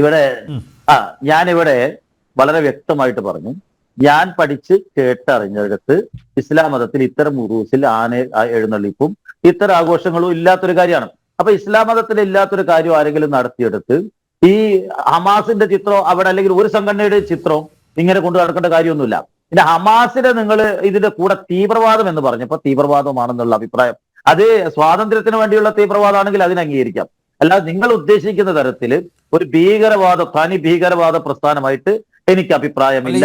ഇവിടെ ആ ഞാനിവിടെ വളരെ വ്യക്തമായിട്ട് പറഞ്ഞു. ഞാൻ പഠിച്ച് കേട്ടറിഞ്ഞിടത്ത് ഇസ്ലാം മതത്തിൽ ഇത്തരം ഉറൂസിൽ ആന എഴുന്നള്ളിപ്പും ഇത്തരം ആഘോഷങ്ങളും ഇല്ലാത്തൊരു കാര്യമാണ്. അപ്പൊ ഇസ്ലാം മതത്തിൽ ഇല്ലാത്തൊരു കാര്യം ആരെങ്കിലും നടത്തിയെടുത്ത് ഈ ഹമാസിന്റെ ചിത്രം അവിടെ അല്ലെങ്കിൽ ഒരു സംഘടനയുടെ ചിത്രം ഇങ്ങനെ കൊണ്ടു നടക്കേണ്ട കാര്യമൊന്നുമില്ല. പിന്നെ ഹമാസിനെ നിങ്ങൾ ഇതിന്റെ കൂടെ തീവ്രവാദം എന്ന് പറഞ്ഞപ്പോ തീവ്രവാദമാണെന്നുള്ള അഭിപ്രായം. അത് സ്വാതന്ത്ര്യത്തിന് വേണ്ടിയുള്ള തീവ്രവാദമാണെങ്കിൽ അതിനെ അംഗീകരിക്കാം. അല്ലാതെ നിങ്ങൾ ഉദ്ദേശിക്കുന്ന തരത്തിൽ ഒരു ഭീകരവാദ തനി ഭീകരവാദ പ്രസ്ഥാനമായിട്ട് എനിക്ക് അഭിപ്രായമില്ല.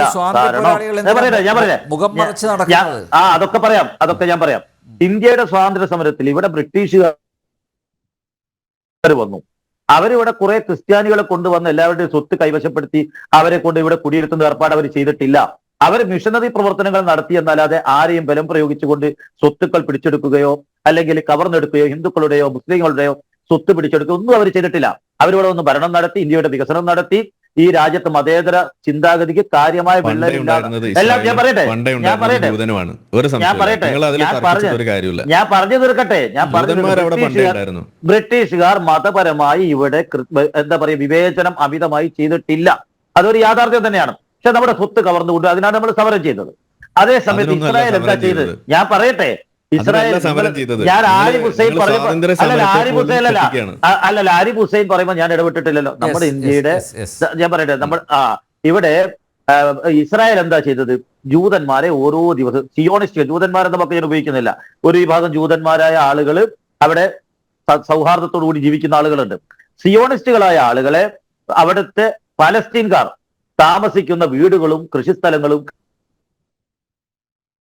കാരണം ഞാൻ പറയാം ആ അതൊക്കെ പറയാം അതൊക്കെ ഞാൻ പറയാം. ഇന്ത്യയുടെ സ്വാതന്ത്ര്യ സമരത്തിൽ ഇവിടെ ബ്രിട്ടീഷുകാർ വന്നു. അവരിവിടെ കുറെ ക്രിസ്ത്യാനികളെ കൊണ്ടുവന്ന് എല്ലാവരുടെയും സ്വത്ത് കൈവശപ്പെടുത്തി അവരെ കൊണ്ട് ഇവിടെ കുടിയിരുത്തുന്ന ഏർപ്പാട് അവർ ചെയ്തിട്ടില്ല. അവർ മിഷനറി പ്രവർത്തനങ്ങൾ നടത്തി എന്നല്ലാതെ ആരെയും ബലം പ്രയോഗിച്ചുകൊണ്ട് സ്വത്തുക്കൾ പിടിച്ചെടുക്കുകയോ അല്ലെങ്കിൽ കവർന്നെടുക്കുകയോ ഹിന്ദുക്കളുടെയോ മുസ്ലിങ്ങളുടെയോ സ്വത്ത് പിടിച്ചെടുക്കുകയോ ഒന്നും അവർ ചെയ്തിട്ടില്ല. അവരിവിടെ ഒന്ന് ഭരണം നടത്തി ഇന്ത്യയുടെ വികസനം നടത്തി ഈ രാജ്യത്ത് മതേതര ചിന്താഗതിക്ക് കാര്യമായ എല്ലാം ഞാൻ പറയട്ടെ? ഞാൻ പറയട്ടെ? ഞാൻ പറയട്ടെ, ഞാൻ പറഞ്ഞ- തീർക്കട്ടെ? ഞാൻ പറഞ്ഞു ബ്രിട്ടീഷുകാർ മതപരമായി ഇവിടെ എന്താ പറയുക വിവേചനം അമിതമായി ചെയ്തിട്ടില്ല. അതൊരു യാഥാർത്ഥ്യം തന്നെയാണ്. പക്ഷെ നമ്മുടെ സ്വത്ത് കവർന്നുകൊണ്ട് അതിനാണ് നമ്മൾ സമരം ചെയ്തത്. അതേ സമയത്ത് ഇസ്രായേൽ എന്താ ചെയ്തത്. ഞാൻ പറയട്ടെ? ഇസ്രായേൽ. ഞാൻ ആരിഫ് ഹുസൈൻ അല്ലല്ല ആരിഫ് ഹുസൈൻ പറയുമ്പോൾ ഞാൻ ഇടപെട്ടിട്ടില്ലല്ലോ. നമ്മുടെ ഇന്ത്യയുടെ ഞാൻ പറയട്ടെ നമ്മൾ ആ ഇവിടെ ഇസ്രായേൽ എന്താ ചെയ്തത്? ജൂതന്മാരെ ഓരോ ദിവസം സിയോണിസ്റ്റ് ജൂതന്മാരെന്ന വാക്ക് ഞാൻ ഉപയോഗിക്കുന്നില്ല. ഒരു വിഭാഗം ജൂതന്മാരായ ആളുകൾ അവിടെ സൗഹാർദ്ദത്തോടു കൂടി ജീവിക്കുന്ന ആളുകളുണ്ട്. സിയോണിസ്റ്റുകളായ ആളുകളെ അവിടുത്തെ പലസ്തീൻകാർ താമസിക്കുന്ന വീടുകളും കൃഷിസ്ഥലങ്ങളും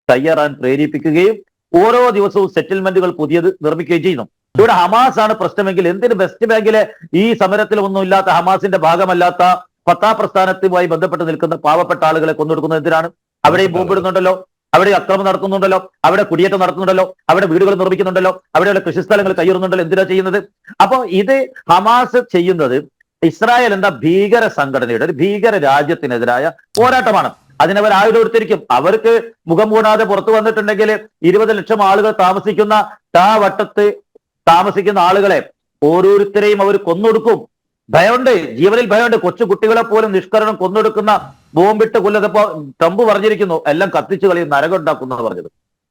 കയ്യേറാൻ പ്രേരിപ്പിക്കുകയും ഓരോ ദിവസവും സെറ്റിൽമെന്റുകൾ പുതിയത് നിർമ്മിക്കുകയും ചെയ്യുന്നു. ഇവിടെ ഹമാസ് ആണ് പ്രശ്നമെങ്കിൽ എന്തിന് വെസ്റ്റ് ബാങ്കിലെ ഈ സമരത്തിൽ ഒന്നുമില്ലാത്ത ഹമാസിന്റെ ഭാഗമല്ലാത്ത ഫത്താ പ്രസ്ഥാനത്തുമായി ബന്ധപ്പെട്ട് നിൽക്കുന്ന പാവപ്പെട്ട ആളുകളെ കൊന്നെടുക്കുന്നത് എന്തിനാണ്? അവിടെയും ബോംബിടുന്നുണ്ടല്ലോ അവിടെ അക്രമം നടത്തുന്നുണ്ടല്ലോ അവിടെ കുടിയേറ്റം നടത്തുന്നുണ്ടല്ലോ അവിടെ വീടുകൾ നിർമ്മിക്കുന്നുണ്ടല്ലോ അവിടെയുള്ള കൃഷിസ്ഥലങ്ങൾ കയ്യേറുന്നുണ്ടല്ലോ എന്തിനാ ചെയ്യുന്നത്? അപ്പോ ഇത് ഹമാസ് ചെയ്യുന്നത് ഇസ്രായേൽ എന്ന ഭീകര സംഘടനയുടെ ഒരു ഭീകര രാജ്യത്തിനെതിരായ പോരാട്ടമാണ്. അതിനവർ ആയുധം എടുത്തിരിക്കും അവർക്ക് മുഖം കൂടാതെ പുറത്തു വന്നിട്ടുണ്ടെങ്കിൽ ഇരുപത് ലക്ഷം ആളുകൾ താമസിക്കുന്ന താ വട്ടത്ത് താമസിക്കുന്ന ആളുകളെ ഓരോരുത്തരെയും അവർ കൊന്നൊടുക്കും. ഭയമുണ്ട് ജീവനിൽ ഭയമുണ്ട്. കൊച്ചു കുട്ടികളെ പോലും നിഷ്കരണം കൊന്നൊടുക്കുന്ന ബോംബിട്ട് കൊല്ലതപ്പോ ട്രംപ് പറഞ്ഞിരിക്കുന്നു. എല്ലാം കത്തിച്ചു കളയും നരകം ഉണ്ടാക്കുന്ന പറഞ്ഞത്.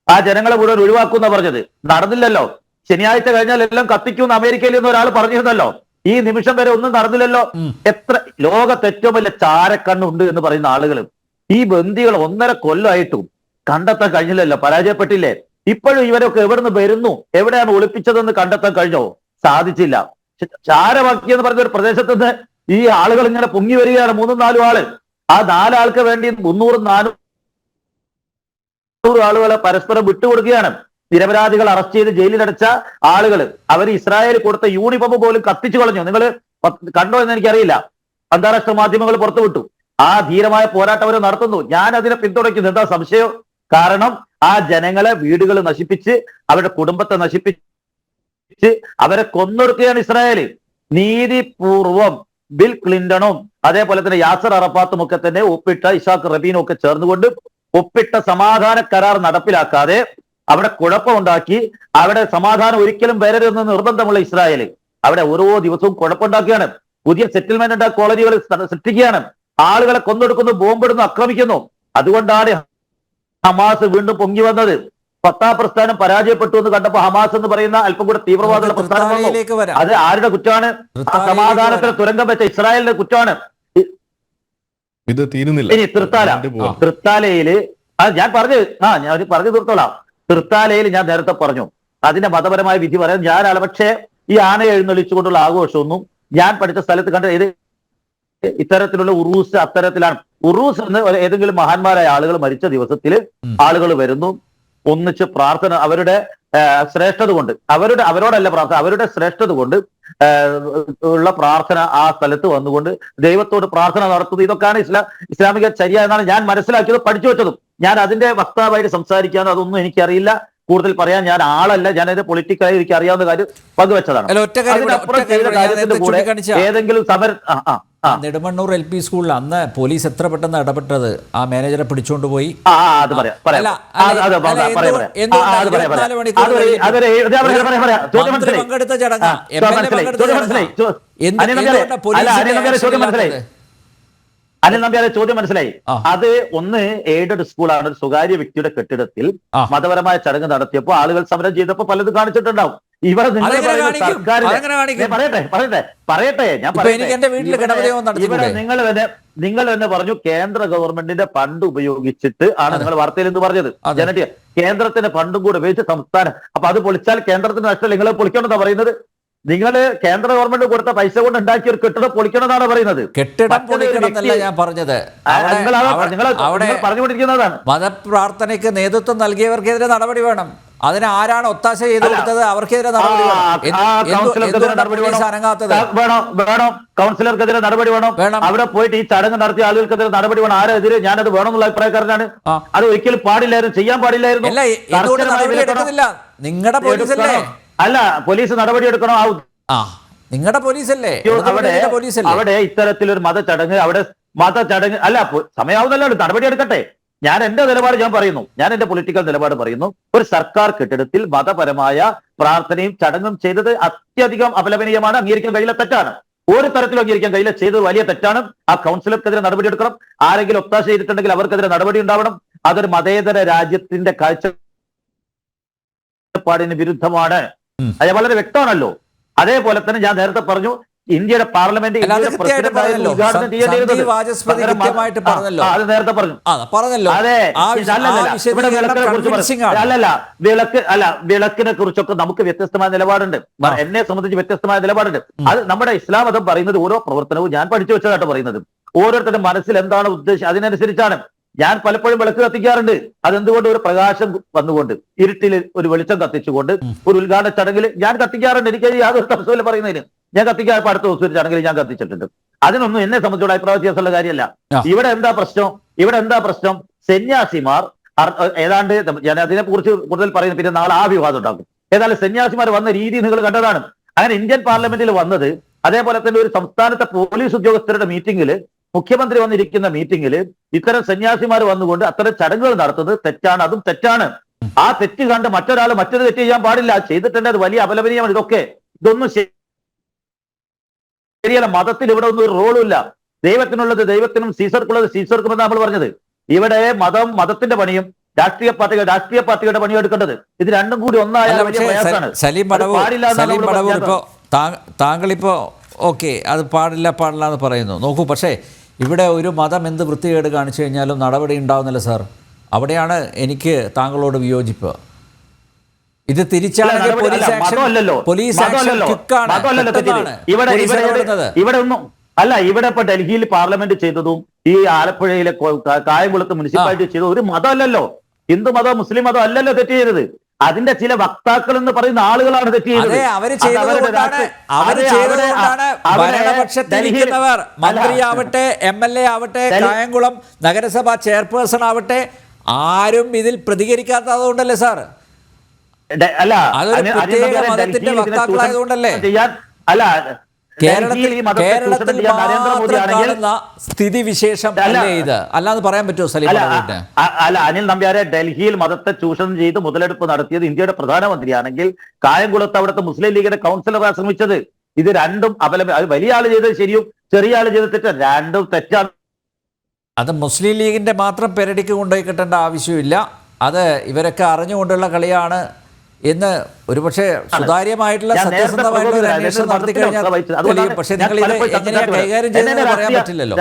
ആ ജനങ്ങളെ മുഴുവൻ ഒഴിവാക്കുന്ന പറഞ്ഞത്. നടന്നില്ലല്ലോ. ശനിയാഴ്ച കഴിഞ്ഞാൽ എല്ലാം കത്തിക്കുമെന്ന് അമേരിക്കയിൽ നിന്ന് ഒരാൾ പറഞ്ഞിരുന്നല്ലോ. ഈ നിമിഷം വരെ ഒന്നും നടന്നില്ലല്ലോ. എത്ര ലോകത്ത് ഏറ്റവും വലിയ ചാരക്കണ്ണുണ്ട് എന്ന് പറയുന്ന ആളുകൾ ഈ ബന്ദികൾ ഒന്നര കൊല്ലമായിട്ടും കണ്ടെത്താൻ കഴിഞ്ഞില്ലല്ലോ. പരാജയപ്പെട്ടില്ലേ? ഇപ്പോഴും ഇവരൊക്കെ എവിടുന്ന് വരുന്നു? എവിടെയാണ് ഒളിപ്പിച്ചതെന്ന് കണ്ടെത്താൻ കഴിഞ്ഞോ? സാധിച്ചില്ല. ചാരവാക്കി എന്ന് പറഞ്ഞ ഒരു പ്രദേശത്ത് നിന്ന് ഈ ആളുകൾ ഇങ്ങനെ പൊങ്ങി വരികയാണ് മൂന്നും നാലും ആൾ. ആ നാലാൾക്ക് വേണ്ടി മുന്നൂറും നാനൂറ് ആളുകളെ പരസ്പരം വിട്ടുകൊടുക്കുകയാണ്. നിരപരാധികൾ അറസ്റ്റ് ചെയ്ത് ജയിലിലടച്ച ആളുകൾ. അവർ ഇസ്രായേൽ കൊടുത്ത യൂണിഫോം പോലും കത്തിച്ചു കളഞ്ഞു. നിങ്ങൾ കണ്ടോ എന്ന് എനിക്കറിയില്ല. അന്താരാഷ്ട്ര മാധ്യമങ്ങൾ പുറത്തുവിട്ടു. ആ ധീരമായ പോരാട്ടം അവർ നടത്തുന്നു. ഞാൻ അതിനെ പിന്തുണയ്ക്കുന്നു എന്താ സംശയം? കാരണം ആ ജനങ്ങളെ വീടുകൾ നശിപ്പിച്ച് അവരുടെ കുടുംബത്തെ നശിപ്പിച്ച് അവരെ കൊന്നൊടുക്കുകയാണ് ഇസ്രായേൽ നീതിപൂർവം ബിൽ ക്ലിന്റണും അതേപോലെ തന്നെ യാസർ അറഫാത്തും ഒക്കെ തന്നെ ഒപ്പിട്ട ഇഷാഖ് റബീനും ഒക്കെ ചേർന്നുകൊണ്ട് ഒപ്പിട്ട സമാധാന കരാർ നടപ്പിലാക്കാതെ അവിടെ കുഴപ്പമുണ്ടാക്കി അവിടെ സമാധാനം ഒരിക്കലും വരരുതെന്ന് നിർബന്ധമുള്ള ഇസ്രായേൽ അവിടെ ഓരോ ദിവസവും കുഴപ്പമുണ്ടാക്കുകയാണ്. പുതിയ സെറ്റിൽമെന്റ് കോളനികൾ സൃഷ്ടിക്കുകയാണ്. ആളുകളെ കൊന്നൊടുക്കുന്നു ബോംബിടുന്നു ആക്രമിക്കുന്നു. അതുകൊണ്ടാണ് ഹമാസ് വീണ്ടും പൊങ്ങി വന്നത്. പത്താ പ്രസ്ഥാനം പരാജയപ്പെട്ടു എന്ന് കണ്ടപ്പോ ഹമാസ് എന്ന് പറയുന്ന അല്പം കൂടെ തീവ്രവാദ പ്രസ്ഥാനം അത് ആരുടെ കുറ്റമാണ്? സമാധാനത്തിന്. തുരങ്കം വെച്ച ഇസ്രായേലിന്റെ കുറ്റമാണ്. ഇത് തീരുന്നില്ല. ഇനി തൃത്താല. തൃത്താലയിൽ ആ ഞാൻ പറഞ്ഞു ആ ഞാൻ പറഞ്ഞു തീർത്തോളാം. തൃത്താലയിൽ ഞാൻ നേരത്തെ പറഞ്ഞു. അതിന്റെ മതപരമായ വിധി പറയാൻ ഞാൻ പക്ഷേ ഈ ആന എഴുന്നള്ളിച്ചുകൊണ്ടുള്ള ആഘോഷമൊന്നും ഞാൻ പഠിച്ച സ്ഥലത്ത് കണ്ട ഇത് ഇത്തരത്തിലുള്ള ഉറൂസ് അത്തരത്തിലാണ്. ഉറൂസ് എന്ന് ഏതെങ്കിലും മഹാന്മാരായ ആളുകൾ മരിച്ച ദിവസത്തിൽ ആളുകൾ വരുന്നു ഒന്നിച്ച് പ്രാർത്ഥന അവരുടെ ശ്രേഷ്ഠത കൊണ്ട്. അവരുടെ അവരോടല്ല പ്രാർത്ഥന അവരുടെ ശ്രേഷ്ഠത കൊണ്ട് ഉള്ള പ്രാർത്ഥന ആ സ്ഥലത്ത് വന്നുകൊണ്ട് ദൈവത്തോട് പ്രാർത്ഥന നടത്തുന്നത് ഇതൊക്കെയാണ് ഇസ്ലാം ഇസ്ലാമിക ചര്യ എന്നാണ് ഞാൻ മനസ്സിലാക്കിയത് പഠിച്ചു വെച്ചതും. ഞാൻ അതിന്റെ വക്താവായിട്ട് സംസാരിക്കാൻ അതൊന്നും എനിക്കറിയില്ല. കൂടുതൽ പറയാൻ ഞാൻ ആളല്ല. ഞാൻ അതിന്റെ പൊളിറ്റിക്കലായി എനിക്ക് അറിയാവുന്ന കാര്യം പങ്കുവെച്ചതാണ്. അതിനപ്പുറം ചെയ്ത കാര്യത്തിന്റെ കൂടെ ഏതെങ്കിലും സമര. നെടുമണ്ണൂർ എൽ പി സ്കൂളിൽ അന്ന് പോലീസ് എത്ര പെട്ടെന്ന് ഇടപെട്ടത്? ആ മാനേജറെ പിടിച്ചോണ്ട് പോയി. പങ്കെടുത്ത ചടങ്ങ്. ആ, എം അനിൽ നമ്പ്യാരെ, ചോദ്യം മനസ്സിലായി. അത് ഒന്ന് എയ്ഡഡ് സ്കൂളാണ്. ഒരു സ്വകാര്യ വ്യക്തിയുടെ കെട്ടിടത്തിൽ മതപരമായ ചടങ്ങ് നടത്തിയപ്പോൾ ആളുകൾ സമരം ചെയ്തപ്പോൾ പലതും കാണിച്ചിട്ടുണ്ടാവും. ഇവിടെ? സർക്കാരിന്റെ പറയട്ടെ പറയട്ടെ പറയട്ടെ ഞാൻ പറയട്ടെ. ഇവിടെ- നിങ്ങൾ തന്നെ നിങ്ങൾ തന്നെ പറഞ്ഞു കേന്ദ്ര ഗവൺമെന്റിന്റെ ഫണ്ട് ഉപയോഗിച്ചിട്ട് ആണ് നിങ്ങൾ വാർത്തയിൽ എന്ന് പറഞ്ഞത്. കേന്ദ്രത്തിന്റെ ഫണ്ടും കൂടെ ഉപയോഗിച്ച് സംസ്ഥാനം അപ്പൊ അത് പൊളിച്ചാൽ കേന്ദ്രത്തിന്റെ നഷ്ടം നിങ്ങൾ പൊളിക്കണമെന്നാ പറയുന്നത്? നിങ്ങൾ കേന്ദ്ര ഗവൺമെന്റ് കൊടുത്ത പൈസ കൊണ്ട് ഉണ്ടാക്കിയ ഒരു കെട്ടിടം പൊളിക്കണമെന്നാണ് പറയുന്നത്. കെട്ടിടം പൊളിക്കണമെന്നല്ല ഞാൻ പറഞ്ഞത്. അവിടെ- പറഞ്ഞുകൊണ്ടിരിക്കുന്നതാണ്. മതപ്രാർത്ഥനയ്ക്ക് നേതൃത്വം നൽകിയവർക്കെതിരെ നടപടി വേണം. അതിന് ആരാണ് ഒത്താശ ചെയ്തു കൊടുത്തത്? അവർക്കെതിരെ നടപടി വേണം. വേണം. അനങ്ങാത്തത്? വേണം വേണം. കൗൺസിലർക്കെതിരെ നടപടി വേണം. അവിടെ പോയിട്ട് ഈ ചടങ്ങ് നടത്തിയ ആളുകൾക്കെതിരെ നടപടി വേണം. ആരെതിരെ? ഞാനത് വേണമെന്നുള്ള അഭിപ്രായക്കാരനാണ്. അത് ഒരിക്കലും പാടില്ലായിരുന്നു ചെയ്യാൻ പാടില്ലായിരുന്നു. നിങ്ങളുടെ പോലീസല്ലേ. അല്ല പോലീസ് നടപടി എടുക്കണം? ആ ആ നിങ്ങളുടെ പോലീസല്ലേ? അവിടെ പോലീസല്ലേ? അവിടെ ഇത്തരത്തിലൊരു മത ചടങ്ങ് അവിടെ മത ചടങ്ങ് അല്ല സമയാവുന്നല്ലോ നടപടി എടുക്കട്ടെ. ഞാൻ എന്റെ നിലപാട് ഞാൻ പറയുന്നു. ഞാൻ എന്റെ പൊളിറ്റിക്കൽ നിലപാട് പറയുന്നു. ഒരു സർക്കാർ കെട്ടിടത്തിൽ മതപരമായ പ്രാർത്ഥനയും ചടങ്ങും ചെയ്തത് അത്യധികം അപലപനീയമാണ് അംഗീകരിക്കാൻ കഴിയില്ല തെറ്റാണ്. ഒരു തരത്തിലും അംഗീകരിക്കാൻ കഴിയില്ല ചെയ്തത് വലിയ തെറ്റാണ്. ആ കൗൺസിലർക്കെതിരെ നടപടി എടുക്കണം. ആരെങ്കിലും ഒത്താശ ചെയ്തിട്ടുണ്ടെങ്കിൽ അവർക്കെതിരെ നടപടി ഉണ്ടാവണം. അതൊരു മതേതര രാജ്യത്തിന്റെ കാഴ്ചപ്പാടിന് വിരുദ്ധമാണ്. അത് വളരെ വ്യക്തമാണല്ലോ. അതേപോലെ തന്നെ ഞാൻ നേരത്തെ പറഞ്ഞു ഇന്ത്യയുടെ പാർലമെന്റ് പറഞ്ഞല്ലോ. വാചസ്പതി. അത് നേരത്തെ പറഞ്ഞു. പറഞ്ഞല്ലോ. അതെ. അല്ലല്ല വിളക്ക് അല്ല വിളക്കിനെ കുറിച്ചൊക്കെ നമുക്ക് വ്യത്യസ്തമായ നിലപാടുണ്ട്. എന്നെ സംബന്ധിച്ച് വ്യത്യസ്തമായ നിലപാടുണ്ട്. അത് നമ്മുടെ ഇസ്ലാം മതം പറയുന്നത് ഓരോ പ്രവർത്തനവും ഞാൻ പഠിച്ചു വെച്ചതായിട്ട് പറയുന്നത്. ഓരോരുത്തരുടെ മനസ്സിൽ എന്താണ് ഉദ്ദേശം അതിനനുസരിച്ചാണ്. ഞാൻ പലപ്പോഴും വിളക്ക് കത്തിക്കാറുണ്ട്. അതെന്തുകൊണ്ട്? ഒരു പ്രകാശം വന്നുകൊണ്ട് ഇരുട്ടിൽ ഒരു വെളിച്ചം കത്തിച്ചുകൊണ്ട് ഒരു ഉദ്ഘാടന ചടങ്ങിൽ ഞാൻ കത്തിക്കാറുണ്ട്. എനിക്ക് യാതൊരു തടസ്സമില്ല പറയുന്നതിന്. ഞാൻ കത്തിക്കാൻ അടുത്ത ദിവസം ഒരു ചടങ്ങിൽ ഞാൻ കത്തിച്ചിട്ടുണ്ട്. അതിനൊന്നും എന്നെ സംബന്ധിച്ചോട് അഭിപ്രായ വ്യത്യാസമുള്ള കാര്യമല്ല. ഇവിടെ എന്താ പ്രശ്നം? ഇവിടെ എന്താ പ്രശ്നം? സന്യാസിമാർ ഏതാണ്ട് ഞാൻ അതിനെ കുറിച്ച് കൂടുതൽ പറയുന്നു പിന്നെ നാളെ ആ വിവാദം ഉണ്ടാക്കും ഏതായാലും സന്യാസിമാർ വന്ന രീതി നിങ്ങൾ കണ്ടതാണ്. അങ്ങനെ ഇന്ത്യൻ പാർലമെന്റിൽ വന്നത് അതേപോലെ തന്നെ ഒരു സംസ്ഥാനത്തെ പോലീസ് ഉദ്യോഗസ്ഥരുടെ മീറ്റിംഗിൽ മുഖ്യമന്ത്രി വന്നിരിക്കുന്ന മീറ്റിംഗിൽ ഇത്തരം സന്യാസിമാർ വന്നുകൊണ്ട് അത്തരം ചടങ്ങുകൾ നടത്തുന്നത് തെറ്റാണ്. അതും തെറ്റാണ്. ആ തെറ്റ് കണ്ട് മറ്റൊരാൾ മറ്റൊരു തെറ്റ് ചെയ്യാൻ പാടില്ല. ചെയ്തിട്ടുണ്ട്. അത് വലിയ അപലപനീയമാണ്. ഇതൊക്കെ ഇതൊന്നും ശരിയല്ല. മതത്തിൽ ഇവിടെ ഒന്നും ഒരു റോളും ഇല്ല. ദൈവത്തിനുള്ളത് ദൈവത്തിനും സീസർക്കുള്ളത് സീസർക്കും എന്നാണ് നമ്മൾ പറഞ്ഞത്. ഇവിടെ മതം മതത്തിന്റെ പണിയും രാഷ്ട്രീയ പാർട്ടികൾ രാഷ്ട്രീയ പാർട്ടികളുടെ പണിയും എടുക്കേണ്ടത്. ഇത് രണ്ടും കൂടി ഒന്നായ താങ്കളിപ്പോ വലിയ പക്ഷേ സലീം പാടില്ല. ഇപ്പോൾ ഓക്കെ അത് പാടില്ല പാടില്ല എന്ന് പറയുന്നു. നോക്കൂ പക്ഷേ ഇവിടെ ഒരു മതം എന്ത് വൃത്തികേട് കാണിച്ചു കഴിഞ്ഞാലും നടപടി ഉണ്ടാവുന്നില്ല സാർ. അവിടെയാണ് എനിക്ക് താങ്കളോട് വിയോജിപ്പ്. ഇത് തിരിച്ചാണെങ്കിൽ പോലീസ് അല്ല, ആക്ഷൻ പോലീസ് ആക്ഷൻ കിക്കാണ് ഇവിടെ പോലീസ് ഇവിടെ ഇവിടെ ഒന്നും അല്ല ഇവിടെ ഇപ്പൊ ഡൽഹിയിൽ പാർലമെന്റ് ചെയ്തതും ഈ ആലപ്പുഴയിലെ കായംകുളത്ത് മുനിസിപ്പാലിറ്റി ചെയ്തതും ഒരു മതമല്ലല്ലോ. ഹിന്ദു മതം മുസ്ലിം മതം അല്ലല്ലോ തെറ്റ് ചെയ്തത് അതിന്റെ ചില വക്താക്കൾ എന്ന് പറയുന്ന ആളുകളാണ് തെറ്റ് ചെയ്തത്. അവർ ഭരണപക്ഷത്തിരിക്കുന്നവർ മന്ത്രിയാവട്ടെ എം എൽ എ ആവട്ടെ കായംകുളം നഗരസഭ ചെയർപേഴ്സൺ ആവട്ടെ ആരും ഇതിൽ പ്രതികരിക്കാത്തതുകൊണ്ടല്ലേ സാർ? അല്ല അതൊരു പ്രത്യേക മതത്തിന്റെ വക്താക്കളായതുകൊണ്ടല്ലേ? അല്ല കേരളത്തിൽ കാണുന്ന സ്ഥിതി വിശേഷം അല്ല. ഇത്? അല്ലാന്ന് പറയാൻ പറ്റുമോ സലീം അല്ല അനിൽ നമ്പ്യാരെ ഡൽഹിയിൽ മതത്തെ ചൂഷണം ചെയ്ത് മുതലെടുപ്പ് നടത്തിയത് ഇന്ത്യയുടെ പ്രധാനമന്ത്രിയാണെങ്കിൽ കായംകുളത്ത് അവിടുത്തെ മുസ്ലിം ലീഗിന്റെ കൗൺസിലർ ശ്രമിച്ചത്. ഇത് രണ്ടും അപലം വലിയ ആൾ ചെയ്തത് ശരിയും ചെറിയ ആൾ ചെയ്ത തെറ്റും. രണ്ടും തെറ്റാണ്. അത് മുസ്ലിം ലീഗിന്റെ മാത്രം പെരടിക്ക് കൊണ്ടുപോയി കിട്ടേണ്ട ആവശ്യമില്ല. അത് ഇവരൊക്കെ അറിഞ്ഞുകൊണ്ടുള്ള കളിയാണ് എന്ന് ഒരുപക്ഷെ സുതാര്യമായിട്ടുള്ള സത്യസന്ധമായിട്ടുള്ള ഒരു അന്വേഷണം നടത്തി കഴിഞ്ഞാൽ പക്ഷേ നിങ്ങൾ ഇത് എങ്ങനെയാണ് കൈകാര്യം ചെയ്യുന്നത് പറയാൻ പറ്റില്ലല്ലോ.